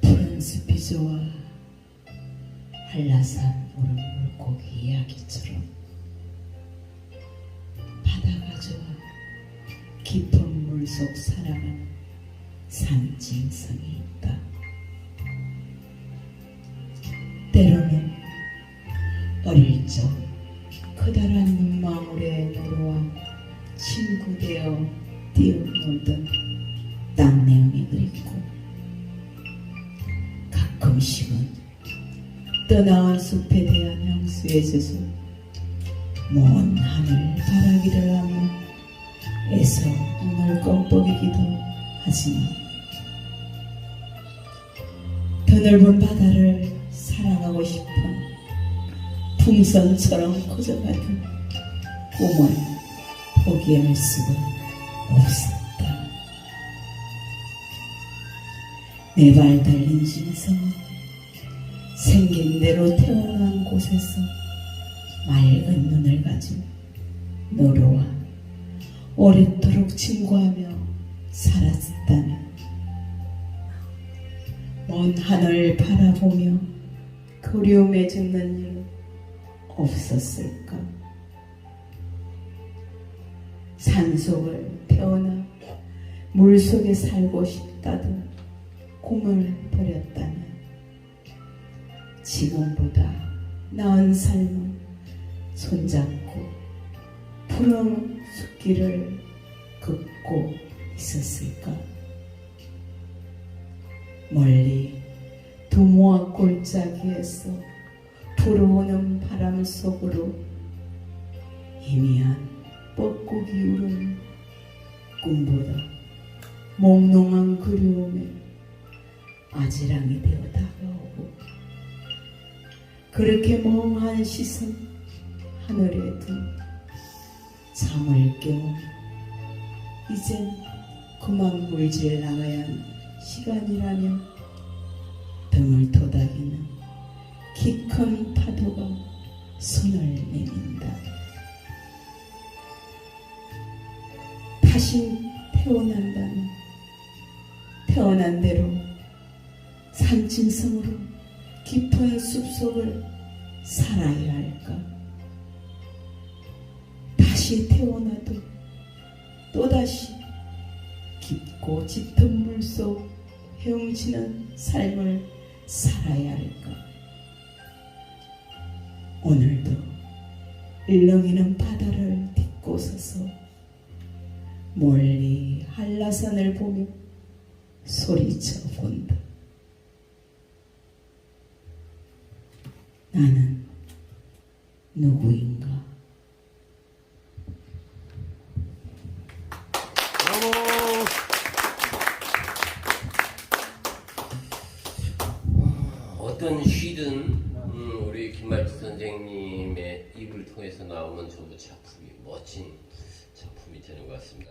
푸른 숲이 좋아 한라산 오른 물고기 이야기처럼 바다가 좋아 깊은 물속 살아가는 산짐승이 있다. 때로는 어릴 적 커다란 눈망울에 놀러와 친구 되어 뛰어놀던 땅내음이 그립고 가끔씩은 떠나온 숲에 대한 향수에 젖어 먼 하늘 바라기를 하며 애써 눈을 껌뻑이기도 하지만 더 넓은 바다를 살아가고 싶은 풍선처럼 커져가는 꿈을 포기할 수가 없었 다. 내발 달린 신성은 생긴 대로 태어난 곳에서 맑은 눈을 가진 노로와 오랫도록 친구하며 살았다면 먼 하늘 바라보며 그리움에 죽는 일은 없었을까? 산속을 태어나 물속에 살고 싶다던 꿈을 버렸다면 지금보다 나은 삶을 손잡고 푸른 숲길을 걷고 있었을까? 멀리 두모와 골짜기에서 불어오는 바람 속으로 희미한 뻐꾸기 울음 꿈보다 몽롱한 그리움에 아지랑이 되어 다가오고 그렇게 멍한 시선 하늘에 둔 잠을 깨워 이젠 그만 물질 나가야 시간이라며 등을 토닥이는 키 큰 파도가 손을 내민다. 다시 태어난다면 태어난 대로 산짐승으로 깊은 숲속을 살아야 할까? 다시 태어나도 또다시 깊고 짙은 물속 헤엄치는 삶을 살아야 할까? 오늘도 일렁이는 바다를 딛고 서서 멀리 한라산을 보며 소리쳐 본다. 나는 누구인가? 어떤 시든 음, 우리 김말지 선생님의 입을 통해서 나오는 전부 작품이 멋진 작품이 되는 것 같습니다.